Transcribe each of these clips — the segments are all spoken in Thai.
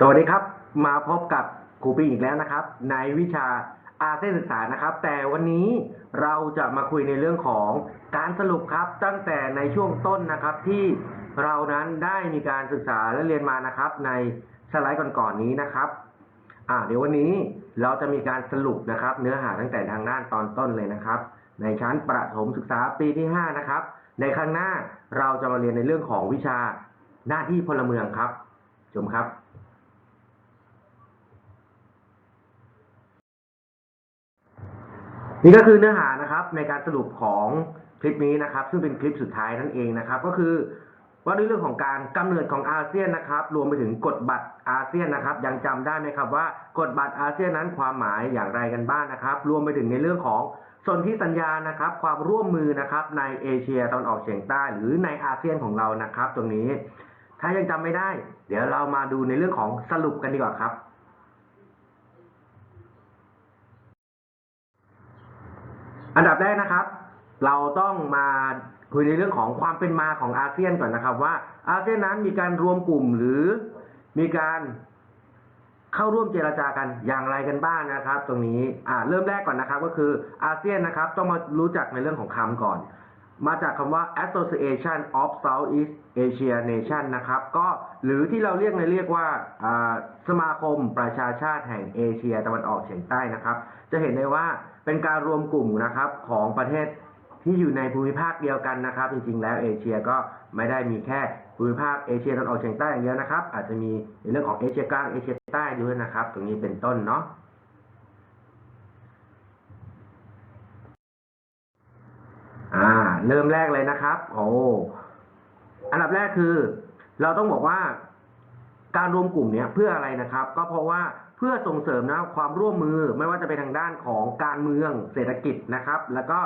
สวัสดีครับ มาพบกับครูปิงอีกแล้วนะครับ ในวิชาอาเซียนศึกษานะครับ แต่วันนี้เราจะมาคุยในเรื่องของการสรุปครับ ตั้งแต่ในช่วงต้นนะครับ ที่เรานั้นได้มีการศึกษาและเรียนมานะครับ ในสไลด์ก่อนๆนี้นะครับอ่าเดี๋ยววันนี้เราจะมีการสรุปนะครับ เนื้อหาตั้งแต่ทางด้านตอนต้นเลยนะครับ ในชั้นประถมศึกษาปีที่ 5 นะครับ ในครั้งหน้าเราจะมาเรียนในเรื่องของวิชาหน้าที่พลเมืองครับชมครับ นี่ก็คือเนื้อหานะครับในการสรุปของคลิปนี้นะครับ ซึ่งเป็นคลิปสุดท้ายนั่นเองนะครับ ก็คือว่าด้วยเรื่องของการกำเนิดของอาเซียนนะครับ รวมไปถึงกฎบัตรอาเซียนนะครับ ยังจำได้ไหมครับว่ากฎบัตรอาเซียนนั้นความหมายอย่างไรกันบ้างนะครับ รวมไปถึงในเรื่องของสนธิสัญญานะครับ ความร่วมมือนะครับ ในเอเชียตะวันออกเฉียงใต้หรือในอาเซียนของเรานะครับ ตรงนี้ ถ้ายังจำไม่ได้ เดี๋ยวเรามาดูในเรื่องของสรุปกันดีกว่าครับ อันดับแรกนะครับ เราต้องมาคุยในเรื่องของความเป็นมาของอาเซียนก่อนนะครับ ว่าอาเซียนนั้นมีการรวมกลุ่มหรือมีการเข้าร่วมเจรจากันอย่างไรกันบ้างนะครับ ตรงนี้อ่าเริ่มแรกก่อนนะครับ ก็คืออาเซียนนะครับ ต้องมารู้จักในเรื่องของคำก่อน มาจากคำว่า Association of Southeast Asia Nation นะครับ ก็หรือที่เราเรียกในเรียกว่าสมาคมประชาชาติแห่งเอเชียตะวันออกเฉียงใต้นะครับ จะเห็นได้ว่า เป็นการรวมกลุ่มนะครับของประเทศที่อยู่ในภูมิภาคเดียวกันนะครับ จริงๆ แล้วเอเชียก็ไม่ได้มีแค่ภูมิภาคเอเชียตะวันออกเฉียงใต้อย่างเดียวนะครับ อาจจะมีในเรื่องของเอเชียกลางเอเชียใต้ด้วยนะครับ ตรงนี้เป็นต้นเนาะอ่าเริ่มแรกเลยนะครับ โอ้อันดับแรกคือ เราต้องบอกว่า การรวมกลุ่มเนี้ยเพื่ออะไรนะครับ ก็เพราะว่าเพื่อส่งเสริมนะความร่วมมือไม่ว่าจะเป็นทางด้านของการเมืองเศรษฐกิจนะครับ แล้วก็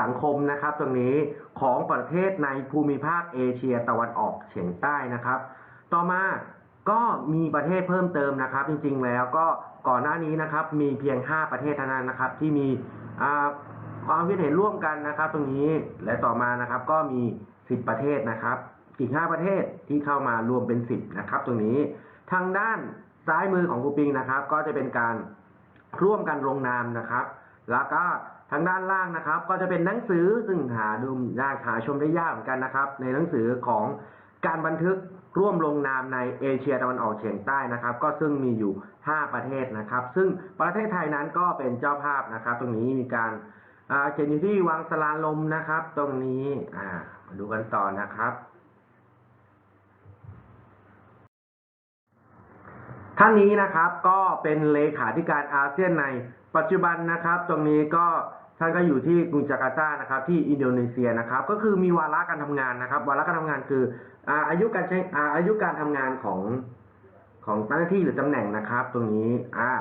สังคมนะครับ ตรงนี้ของประเทศในภูมิภาคเอเชียตะวันออกเฉียงใต้นะครับ ต่อมาก็มีประเทศเพิ่มเติมนะครับ จริงๆแล้วก็ก่อนหน้านี้นะครับ มีเพียง 5 ประเทศเท่านั้นนะครับ ที่มีความคิดเห็นร่วมกันนะครับ ตรงนี้และต่อมานะครับก็มี 10 ประเทศนะครับ อีก 5 ประเทศที่เข้ามารวมเป็น 10 นะครับ ตรงนี้ทางด้านซ้ายมือของครูปิงนะครับ ก็จะเป็นการร่วมกันลงนามนะครับ แล้วก็ทางด้านล่างนะครับ ก็จะเป็นหนังสือซึ่งหาดูยากหาชมได้ยากเหมือนกันนะครับ ในหนังสือของการบันทึกร่วมลงนามในเอเชียตะวันออกเฉียงใต้นะครับ ก็ซึ่งมีอยู่ 5 ประเทศนะครับ ซึ่งประเทศไทยนั้นก็เป็นเจ้าภาพนะครับ ตรงนี้มีการเขียนอยู่ที่วังสลาลมนะครับ ตรงนี้มาดูกันต่อนะครับ ท่านนี้นะครับก็เป็นเลขาธิการอาเซียนในปัจจุบันนะครับ ตรงนี้ก็ท่านก็อยู่ที่กรุงจาการ์ตานะครับ ที่อินโดนีเซียนะครับ ก็คือมีวาระการทำงานนะครับ วาระการทำงานคืออาอายุการใช้อายุการทำงานของของหน้าที่หรือตำแหน่งนะครับ ตรงนี้อ่า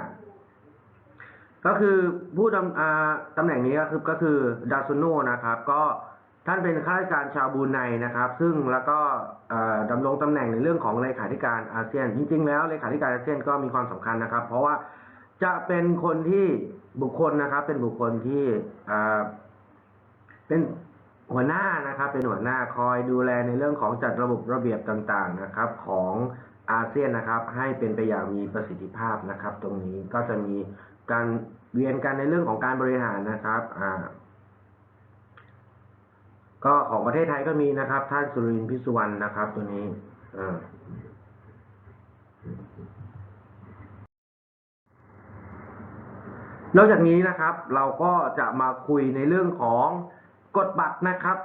ก็คือผู้ดำตำแหน่งนี้ก็คือก็คือดาซุโนนะครับ ก็ ท่านเป็นข้าราชการชาวบรูไนนะครับ ซึ่งแล้วก็เอ่อดำรงตำแหน่งในเรื่องของเลขาธิการอาเซียน จริง ๆ แล้วเลขาธิการอาเซียนก็มีความสำคัญนะครับ เพราะว่าจะเป็นคนที่บุคคลนะครับ เป็นบุคคลที่เป็นหัวหน้านะครับ เป็นหัวหน้าคอยดูแลในเรื่องของจัดระบบระเบียบต่าง ๆนะครับ ของอาเซียนนะครับ ให้เป็นไปอย่างมีประสิทธิภาพนะครับ ตรงนี้ก็จะมีการเรียนกันในเรื่องของการบริหารนะครับอ่า ก็ของประเทศไทยก็มีนะครับ ท่านสุรินทร์พิสุวรรณนะครับ ตัวนี้อ่านอกจากนี้นะครับ เราก็จะมาคุยในเรื่องของกฎบัตรนะครับ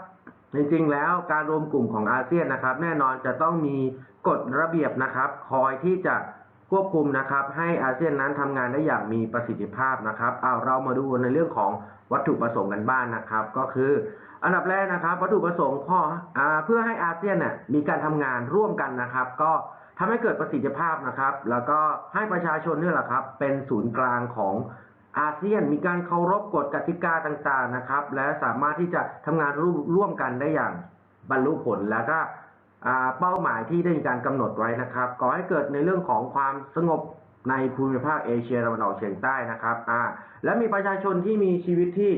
จริงๆแล้วการรวมกลุ่มของอาเซียนนะครับ แน่นอนจะต้องมีกฎระเบียบนะครับ คอยที่จะ ควบคุมนะครับให้อาเซียนนั้นทำงานได้อย่างมีประสิทธิภาพนะครับเอาเรามาดูในเรื่องของวัตถุประสงค์กันบ้างนนะครับ ก็คือ อันดับแรกนะครับ วัตถุประสงค์ข้อเพื่อให้อาเซียนเนี่ยมีการทำงานร่วมกันนะครับ ก็ทำให้เกิดประสิทธิภาพนะครับ แล้วก็ให้ประชาชนเนี่ยแหละครับ เป็นศูนย์กลางของอาเซียนมีการเคารพกฎกติกาต่างๆนะครับ และสามารถที่จะทำงานร่วมร่วมกันได้อย่างบรรลุผลแล้วก็ เป้าหมายที่ได้มีการกำหนดไว้นะครับก่อให้เกิดในเรื่องของความสงบในภูมิภาคเอเชียตะวันออกเฉียงใต้นะครับอ่าและมีประชาชนที่มีชีวิตที่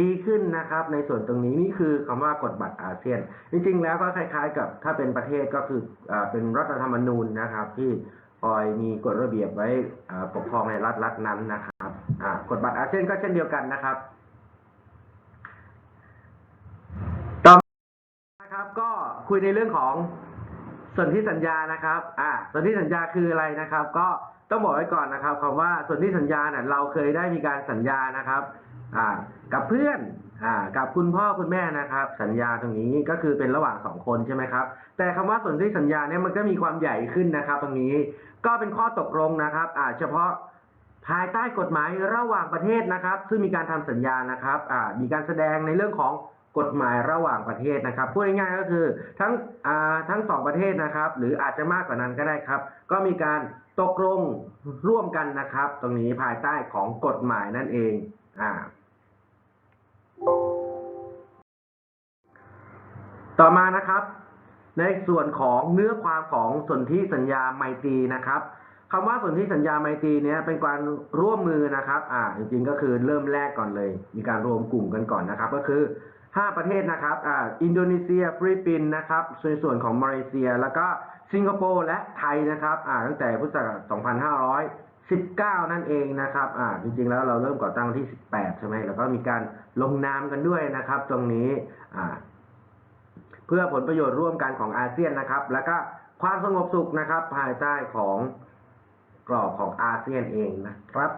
ดีขึ้นนะครับ ในส่วนตรงนี้นี่คือคำว่ากฎบัตรอาเซียน จริง ๆ แล้วก็คล้าย ๆ กับถ้าเป็นประเทศก็คืออ่าเป็นรัฐธรรมนูญนะครับ ที่คอยมีกฎระเบียบไว้ปกครองในรัฐรัฐนั้นนะครับอ่ากฎบัตรอาเซียนก็เช่นเดียวกันนะครับ ต่อมา นะครับ ก็คุยในเรื่องของส่วนธิสัญญานะครับ อ่าส่วนธิสัญญาคืออะไรนะครับ ก็ต้องบอกไว้ก่อนนะครับคำว่าส่วนธิสัญญาเนี่ยเราเคยได้มีการสัญญานะครับ อ่า กับเพื่อน อ่า กับคุณพ่อคุณแม่นะครับ สัญญาตรงนี้ก็คือเป็นระหว่างสองคนใช่ไหมครับ แต่คำว่าส่วนธิสัญญาเนี่ยมันก็มีความใหญ่ขึ้นนะครับ ตรงนี้ก็เป็นข้อตกลงนะครับ อ่า เฉพาะภายใต้กฎหมายระหว่างประเทศนะครับ ซึ่งมีการทำสัญญานะครับ อ่า มีการแสดงในเรื่องของ กฎหมายระหว่างประเทศนะครับพูดง่ายๆก็คือทั้งทั้งสองประเทศนะครับ หรืออาจจะมากกว่านั้นก็ได้ครับ ก็มีการตกลงร่วมกันนะครับ ตรงนี้ภายใต้ของกฎหมายนั่นเองอ่าต่อมานะครับ ในส่วนของเนื้อความของสนธิสัญญาไมตรีนะครับคำว่าสนธิสัญญาไมตรีเนี้ยเป็นการร่วมมือนะครับ อ่า จริงๆก็คือเริ่มแรกก่อนเลย มีการรวมกลุ่มกันก่อนนะครับ ก็คือ 5 ประเทศนะครับอ่าอินโดนีเซียฟิลิปปินส์นะครับในส่วนของมาเลเซีย แล้วก็สิงคโปร์และไทยนะครับอ่าตั้งแต่พุทธศักราช2519 นั่นเองนะครับอ่าจริงๆ แล้วเราเริ่มก่อตั้งที่ 18 ใช่ไหมแล้วก็มีการลงนามกันด้วยนะครับ ตรงนี้อ่าเพื่อผลประโยชน์ร่วมกันของอาเซียนนะครับ แล้วก็ความสงบสุขนะครับ ภายใต้ของกรอบของอาเซียนเองนะครับ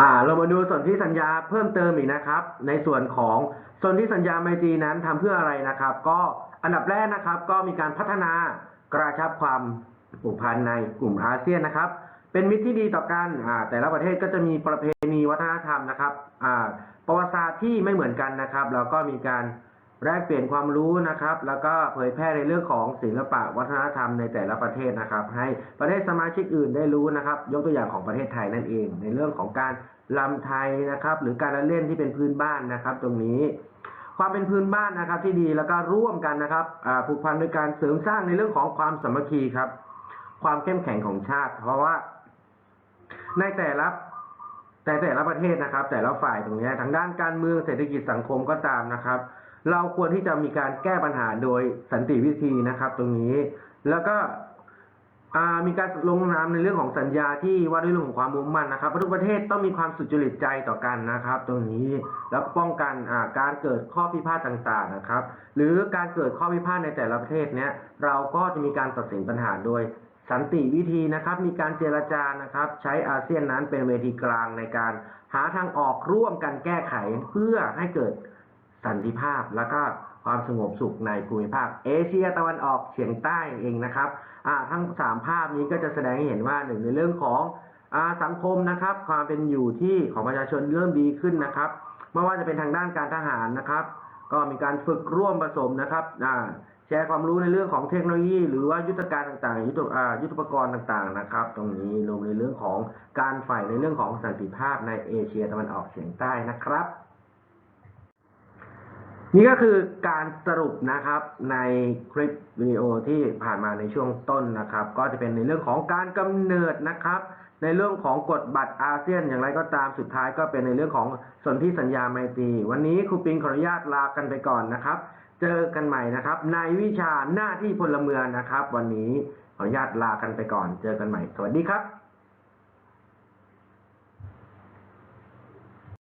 อ่าเรามาดูส่วนที่สัญญาเพิ่มเติมอีกนะครับ ในส่วนของส่วนที่สัญญาไมตรีนั้นทำเพื่ออะไรนะครับ ก็อันดับแรกนะครับ ก็มีการพัฒนากระชับความผูกพันในกลุ่มอาเซียนนะครับ เป็นมิตรที่ดีต่อกันอ่าแต่ละประเทศก็จะมีประเพณีวัฒนธรรมนะครับอ่าประวัติศาสตร์ที่ไม่เหมือนกันนะครับแล้วก็มีการ แลกเปลี่ยนความรู้นะครับ แล้วก็เผยแพร่ในเรื่องของศิลปะวัฒนธรรมในแต่ละประเทศนะครับ ให้ประเทศสมาชิกอื่นได้รู้นะครับ ยกตัวอย่างของประเทศไทยนั่นเอง ในเรื่องของการลำไทยนะครับ หรือการละเล่นที่เป็นพื้นบ้านนะครับ ตรงนี้ ความเป็นพื้นบ้านนะครับที่ดีแล้วก็ร่วมกันนะครับผูกพันโดยการเสริมสร้างในเรื่องของความสามัคคีครับ ความเข้มแข็งของชาติ เพราะว่า ในแต่ละแต่แต่ละประเทศนะครับ แต่ละฝ่ายตรงนี้ทางด้านการเมืองเศรษฐกิจสังคมก็ตามนะครับ เราควรที่จะมีการแก้ปัญหาโดยสันติวิธีนะครับ ตรงนี้ แล้วก็มีการลงนามในเรื่องของสัญญาที่ว่าด้วยเรื่องของความมุ่งมั่นนะครับเพราทุกประเทศต้องมีความสุจริตใจต่อกันนะครับ ตรงนี้แล้วป้องกันการเกิดข้อพิพาทต่างๆนะครับ หรือการเกิดข้อพิพาทในแต่ละประเทศเนี้ยเราก็จะมีการตัดสินปัญหาโดยสันติวิธีนะครับ มีการเจรจานะครับ ใช้อาเซียนนั้นเป็นเวทีกลางในการหาทางออกร่วมกันแก้ไขเพื่อให้เกิด สันติภาพแล้วก็ความสงบสุขในภูมิภาค เอเชียตะวันออกเฉียงใต้เองนะครับทั้งสามภาพนี้ก็จะแสดงให้เห็นว่าหนึ่งในเรื่องของอสังคมนะครับ ความเป็นอยู่ที่ของประชาชนเริ่มดีขึ้นนะครับไม่ว่าจะเป็นทางด้านการทหารนะครับ ก็มีการฝึกร่วมผสมนะครับแชร์ความรู้ในเรื่องของเทคโนโลยี หรือว่ายุทธการต่างๆ ยุทธยุทธปกรณ์ต่างๆนะครับ ตรงนี้รวมในเรื่องของการฝ่ายในเรื่องของสันติภาพในเอเชียตะวันออกเฉียงใต้นะครับ นี่ก็คือการสรุปนะครับในคลิปวิดีโอที่ผ่านมาในช่วงต้นนะครับ ก็จะเป็นในเรื่องของการกำเนิดนะครับ ในเรื่องของกฎบัตรอาเซียนอย่างไรก็ตามสุดท้ายก็เป็นในเรื่องของสนธิสัญญาไมตรีวันนี้ครูปิงขออนุญาตลากันไปก่อนนะครับ เจอกันใหม่นะครับ ในวิชาหน้าที่พลเมืองนะครับ วันนี้ขออนุญาตลากันไปก่อน เจอกันใหม่ สวัสดีครับ